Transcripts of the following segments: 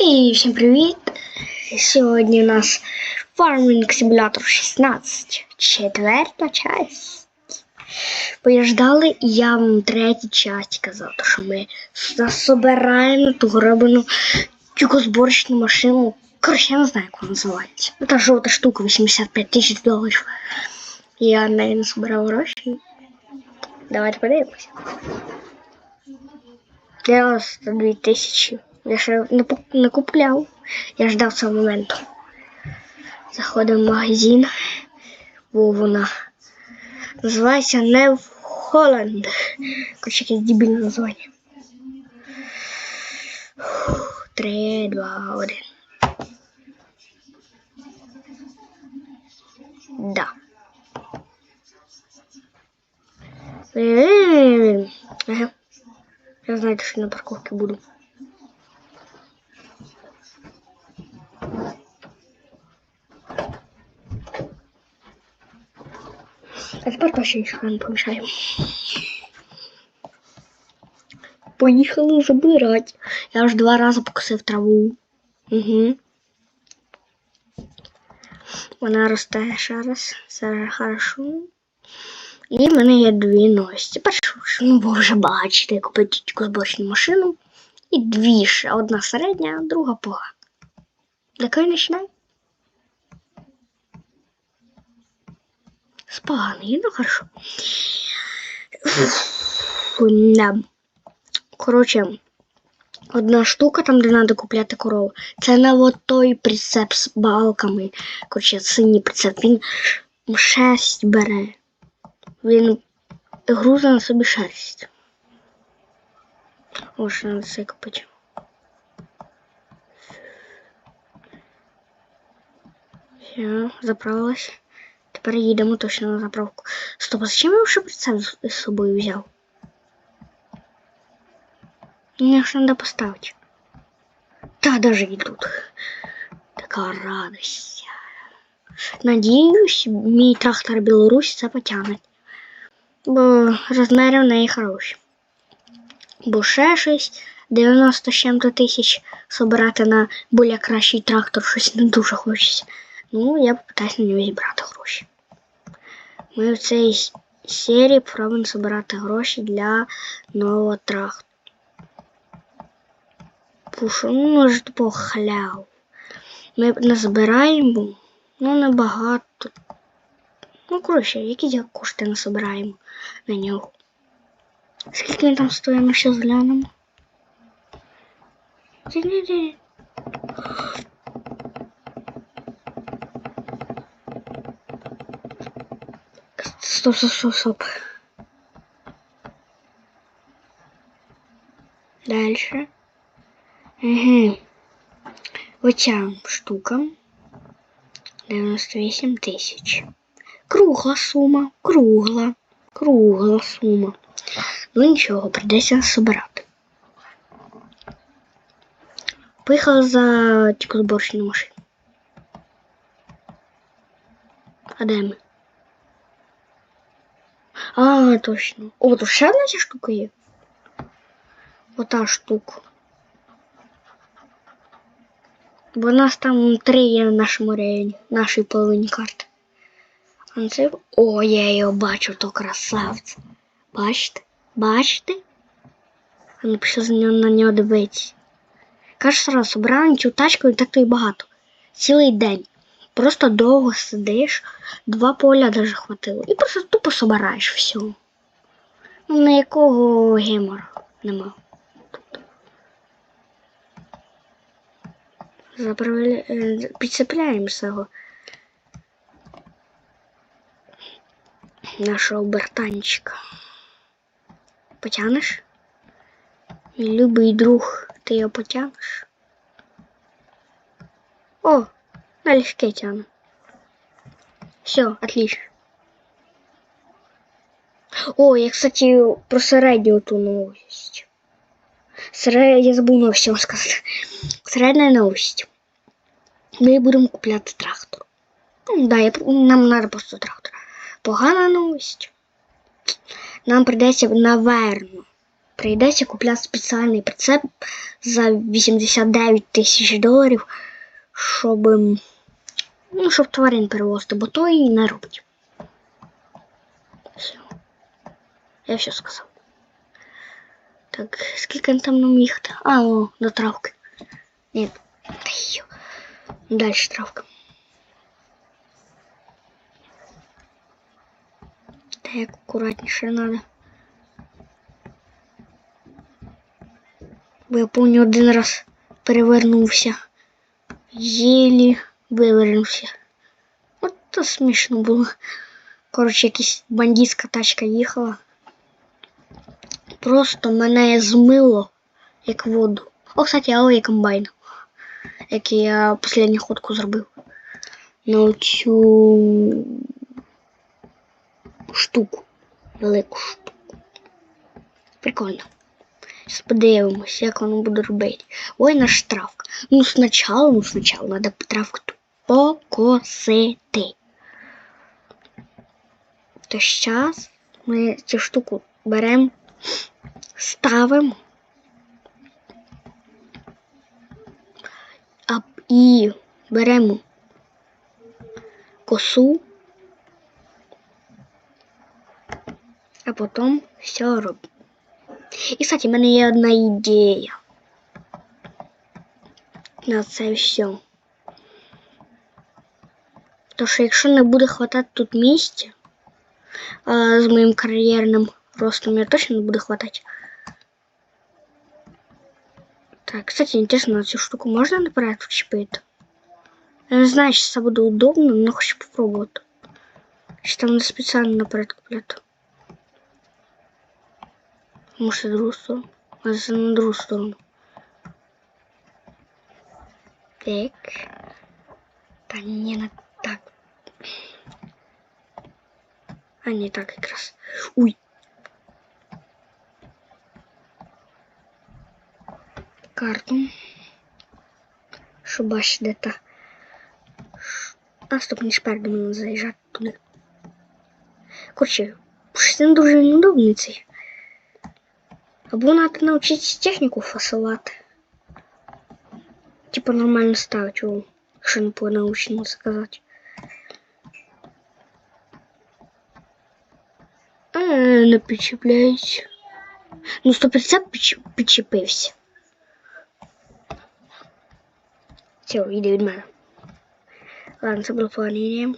І всім привіт! Сьогодні у нас Farming Simulator 16, четверта часть. Поїжджали, і я вам третій часть казав, що ми засобираємо ту гребану тюкозборочну машину. Коротше, я не знаю, як вона називається. Ну, та жовта штука, 85 тисяч доларів. Я на неї гроші. Давайте подивимося. 92 тисячі. Я ще не, купляв. Я ждав цього моменту. Заходимо в магазин. Во вона. Називається New Holland. Короче, якесь дебільне названня. Фух, Три, два, один. Да. Е-е-е. Ага. Я знаю, що на парковці буду. А тепер точно нічого не помішаємо. Поїхали забирати. Я вже два рази покосив траву. Угу. Вона росте ще раз. Це хорошо. І в мене є дві новості. Першу, ну ви вже бачите, купити тільки зборочну машину. І дві ще. Одна середня, а друга погана. Якої починай? З поганої, ну хорошо. Коротше, одна штука там, де треба купляти корову. Це на от той прицеп з балками. Коротше, синій прицеп. Він шерсть бере. Він грузить на собі шерсть. О, що треба це купити. Все, заправилась. Тепер їдемо точно на заправку. Стоп, а зачем я вже прицеп з- собою взяв? Мені ж треба поставити. Та даже і тут. Така радость. Надіюсь, мій трактор Білорусь це потягне. Бо розміри в неї хороші. Бо ще щось 90 з чим-то тисяч собирати на більш кращий трактор щось не дуже хочеться. Ну, я попитаюсь на нього зібрати гроші. Ми в цій серії пробуємо збирати гроші для нового трактора. Пушу, ну, може, тупо халяв. Ми назбираємо, ну, небагато. Ну, коротше, які кошти насобираємо на нього. Скільки він там стоїть, ми ще зглянемо. Стоп, стоп, стоп, стоп. Дальше. Угу. Оця штука. 98 тисяч. Кругла сума, кругла, кругла сума. Ну нічого, прийдеться збирати. Поїхала за тікозборчну машину. А де ми? А, точно. О, тут ще одна ця штука є. Ота штука. Бо нас там три є в нашому районі, нашій половині карти. Це... О, я його бачу, то красавця. Бачите? Бачите? А ну пішли на нього дивитися. Каже, сразу, брав цю тачку і так то й багато. Цілий день. Просто довго сидиш, два поля даже хватило. І просто тупо собираєш все. Ну, на якого гемора нема. Заправля... е, Підцепляємо нашого бертанчика. Потягнеш? Мій любий друг, ти його потягнеш? О, налегке тяну. Все, отлично. О, я, кстати, про середню ту новость. Серед... Я забув новость вам сказати. Середня новость. Ми будемо купляти трактор. Ну, да, я... нам треба просто трактор. Погана новость. Нам прийдеться, наверно, прийдеться купляти спеціальний прицеп за 89 тисяч доларів, щоб, ну, щоб тварин перевозити, бо то і не робить. Все. Я все сказав. Так, скільки там нам їхати? А, о, до травки. Ні. Дальше травка. Так, аккуратніше надо. Я помню один раз перевернувся. Єлі вивернувся. От то смішно було. Коротше, якась бандитська тачка їхала. Просто мене змило, як воду. О, кстати, а є комбайн, який я останню ходку зробив. На цю штуку. Велику штуку. Прикольно. Зараз подивимось, як воно буде робити. Ой, наш травка. Ну, спочатку, ну, спочатку, треба травку покосити. То зараз ми цю штуку беремо, ставимо. І беремо косу, а потім все робимо. І, кстати, в мене є одна ідея. На це все. То що якщо не буде хватати тут місця, а з моїм кар'єрним ростом я точно не буде хватати. Так, кстати, интересно, на цю штуку можна наперед вчепити? Я не знаю, чи це буде удобно, але хочу попробувати. Чи там не спеціально наперед купляти. Може, другу сторону. Це на другу сторону. Так. Та не на так. А не так якраз. Уй. Карту. Щоб бачити, де та. А, стоп, не спереду мені заїжджати туди. Коротше, щось не дуже неудобний цей. Або надо навчитися техніку фасувати. Типа нормально ставити, о, якщо не по научному сказати. Е, не підчіпляється. Ну, 100% підч- підчепився. Все, йди від мене. Ладно, це було планування.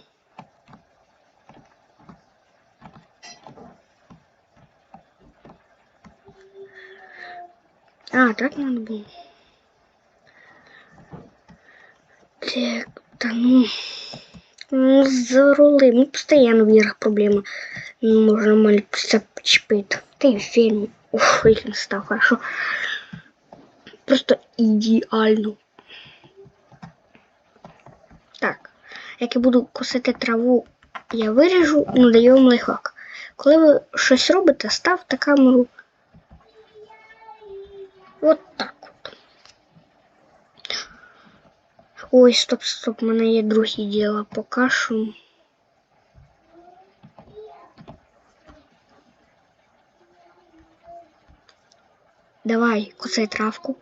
А, так надо было. Так, да ну. Ну, за рули. Ну, постоянно в играх проблема. Не можно почпить. Да и фильм. Ух, фильм стал хорошо. Просто ідеально. Так, як я буду косити траву, я виріжу, ну даю вам лайфхак. Коли ви щось робите, ставте камеру Вот так от. Ой, стоп, стоп, у мене є другі діла. Покажу. Давай, кусай травку.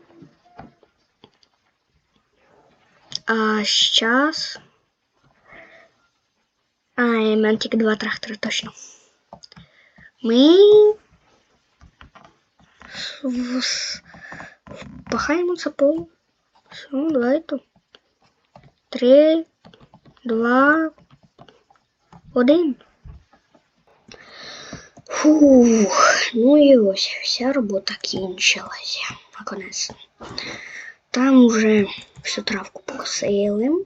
А сейчас... А, я мене два трактора, точно. Ми... Пахаємо це поле. Все, давайте. Три, два, один. Фух, ну і ось вся робота кінчилася. Наконець. Там уже всю травку покосили.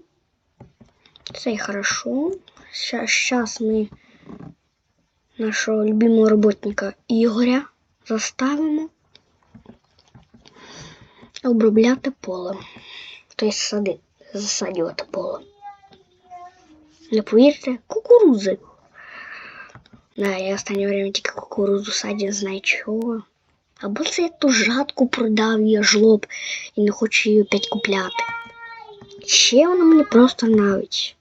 Це і хорошо. Сейчас мы нашого любимого работника Ігоря заставимо обробляти поле. Тобто сади, засадювати поле. Не повірте, кукурузи. Да, я останнє время тільки кукурузу садю, знаю чого. Або це я ту жатку продав, я жлоб і не хочу її опять купляти. Ще вона мені просто нравиться.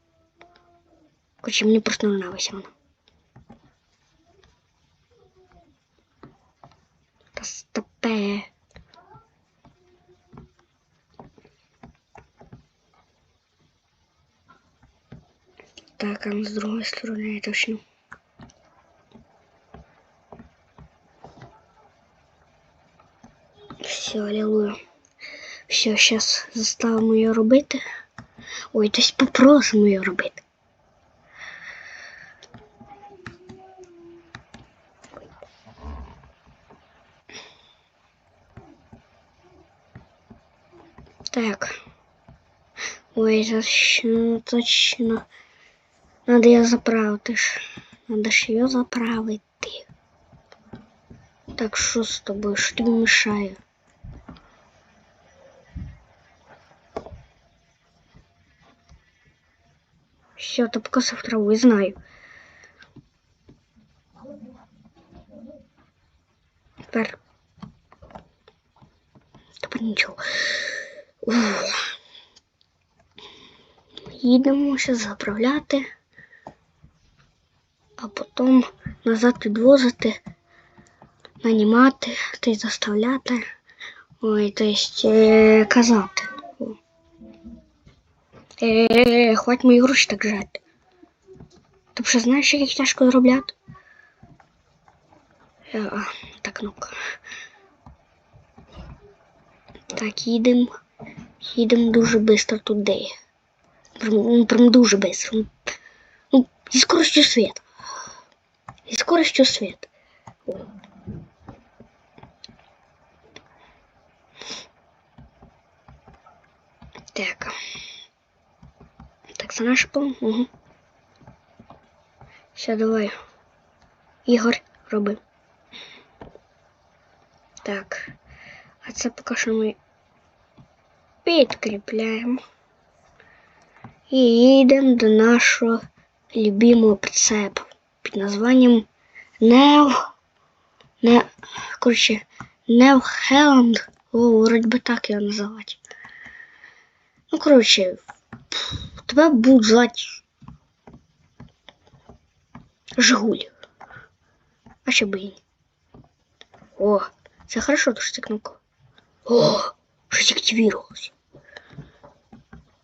Короче, мені просто нравиться вона. Та стопе. Так, а с другой стороны я точно. Все, аллилуйя. Все, сейчас заставимо її робити. Ой, десь попросимо її робити. Так. Ой, точно, точно. Надо її заправити ж. Надо ж її заправити. Так, що з тобою? Що тобі мішає? Все, покосив траву, я знаю. Тепер. Тепер нічого. Ух. Їдемо ще заправляти, потім назад відвозити, нанімати та й заставляти. Ой, то есть е, казати. Е, хватить мої гроші так жати. Ти вже знаєш, як їх тяжко заробляти? Е, а, так, ну-ка. Так, їдемо. Їдемо дуже швидко туди. Прям, прям дуже быстро. Ну, зі скоростю света. Зі скоростю света. О. Так. Так, це наш план. Угу. Все, давай. Ігор, роби. Так. А це поки що ми підкріпляємо. І їдемо до нашого любимого прицепу під названням Нев. Не, коротше, Нев Хеланд. О, вроді би так його називати. Ну, коротше, тебе будуть звати Жигуль. А ще ні. О, це хорошо, то ця кнопка. О, щось активувалось.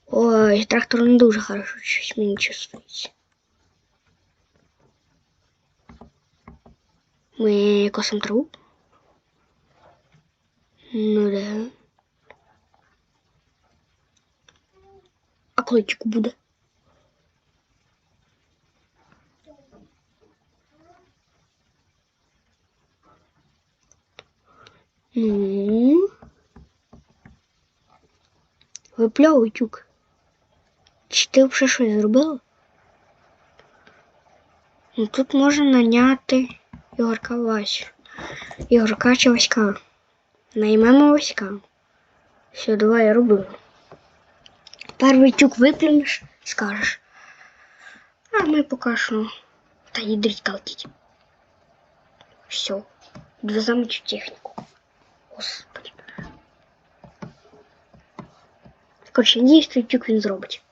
Ой, трактор не дуже хорошо щось мені чувствується. Ми косимо траву. Ну да. А тільки буде? Ну. Випльовуй тюк. Чи ти вже щось зробила? Ну тут можна наняти Ігорка Васю. Ігорка чи Васька. Наймемо Васька. Все, давай я роблю. Перший тюк виплюнеш, скажеш. А ми поки що. Та їдріть колотіть. Все. Довеземо цю техніку. Господи. Коротше, дійсно тюк він зробить.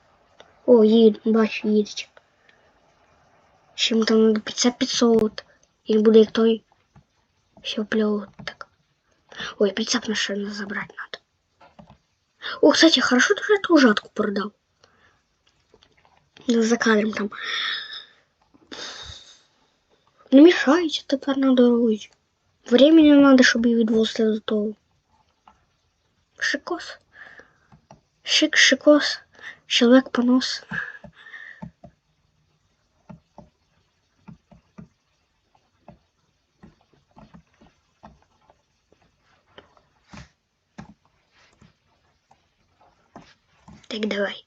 О, їде, бачу, їдеть. Йому там надо 50 500. І він буде як той. Все плювати так. Ой, прицеп на ще забрати надо. О, кстати, хорошо ты же эту жатку продал. Да за кадром там. Не мешайте тепер на дорозі. Времени надо, її відвозити до того. Шикос. Шик, шикос. Чоловік понос. Так, давай.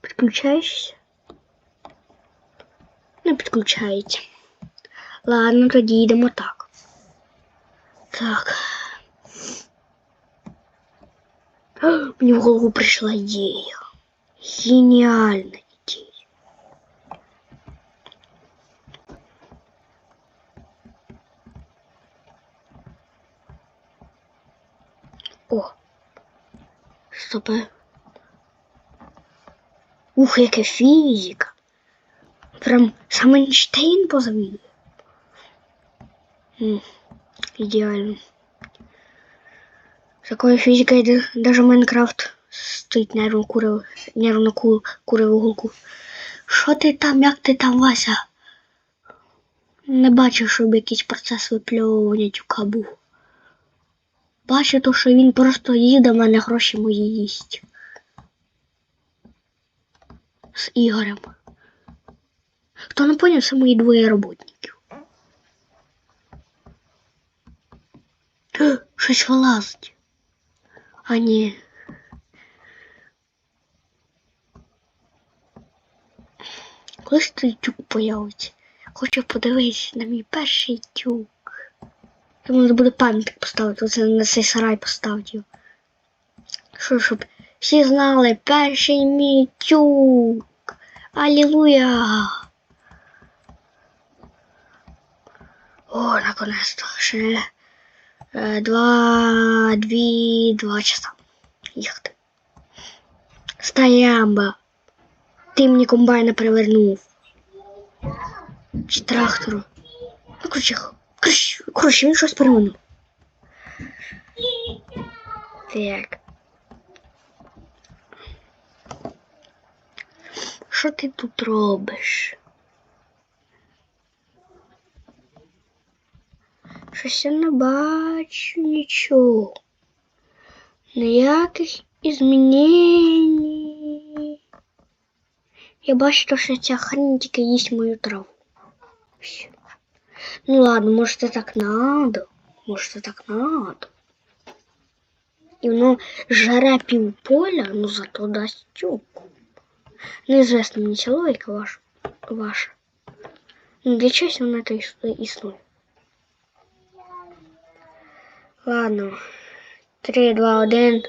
Підключаєшся? Не підключається. Ладно, тоді йдемо так. Так. А, Мені в голову прийшла ідея. Геніальна Стопе. Ух, яка фізика. Прям сам. М, Ідеально. З такою фізикою де- даже Майнкрафт стоїть нервно курив, нервно ку, уголку. Що ти там, як ти там, Вася? Не бачив, щоб якийсь процес випльовування тюка був. Бачу то, що він просто їде, в мене гроші мої їсть. З Ігорем. Хто не поняв, це мої двоє роботників. Щось вилазить. А ні. Коли той тюк появиться? Хочу подивитися на мій перший тюк. Тому треба буде пам'ятник поставити, оце на цей сарай поставити. Що, щоб всі знали, перший мій тюк. Алілуя! О, наконец-то. Ще е, два, дві, два часа. Їхати. Стоямба. Ти мені комбайна привернув. Чи трактору. Ну, коротше, коротше, коротше, він щось перевернув. Так. Що ти тут робиш? Щось я не бачу нічого. Ніяких змінень. Я бачу, що ця хрень тільки їсть мою траву. Всё. Ну ладно, може це так надо. Може це так надо. І воно жаре пів поля, ну зато дасть тюк. Неизвестна мені ця логіка ваша. ваша. Ну, для чогось вона то іс- існує. Ладно. Три, два, один.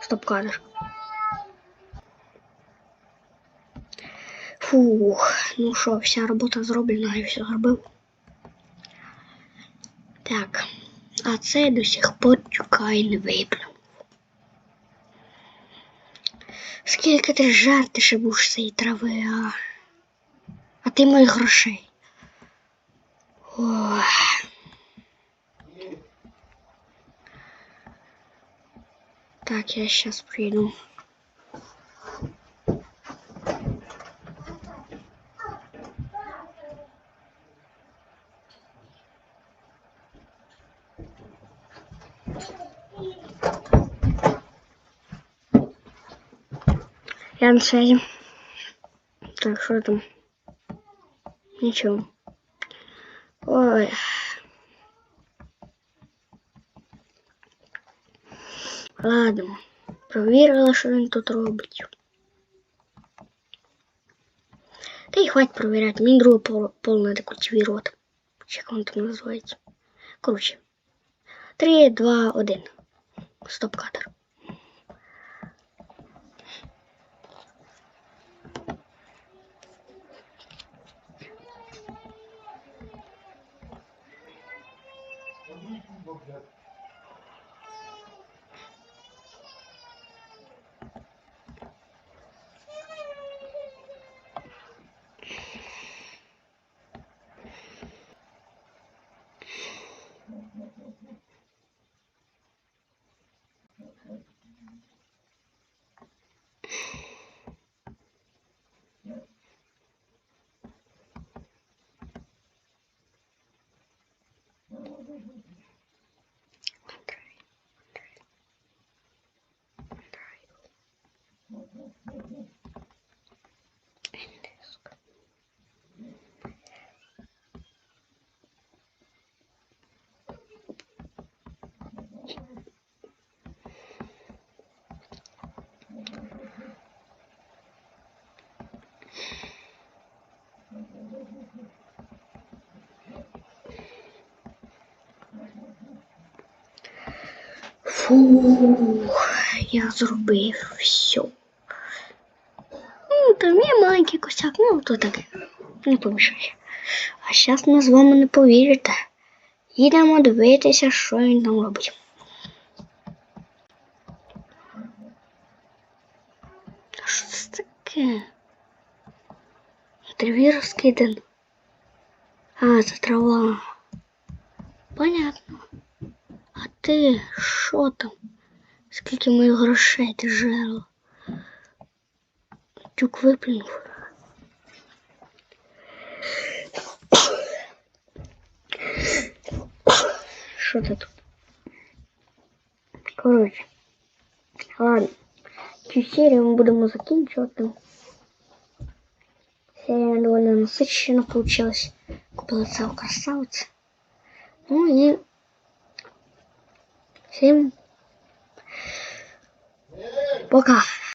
Стоп кадр. Фух, ну що, вся робота зроблена, я все зробив. Так, а це до сих пор тюкає не виплюнув. Скільки ти жарти ще будеш цієї трави, а? А ти моїх грошей. Ох. Так, я сейчас приду. Я на связи. Так, что там? Ничего. Ой. Ладно. Провірила, що він тут робить. Та й хватить провіряти. Мені друге пол- повне декультивірувати. Чи як воно там називається. Коротше. Три, два, один. Стоп кадр. Фух, я зробив все. Косяк, ну то таке. Не помішає. А зараз ми з вами не повірите. Їдемо дивитися, що він там робить. А що це таке? Траві розкидан. А, це трава. Понятно. А ти, що там? Скільки моїх грошей ти жерла? Тюк виплюнув. Це тут? Коротше. Ладно. Цю серію ми будемо закінчувати. Серія доволі насичена получилась. Купила цього красавця. Ну і всім пока.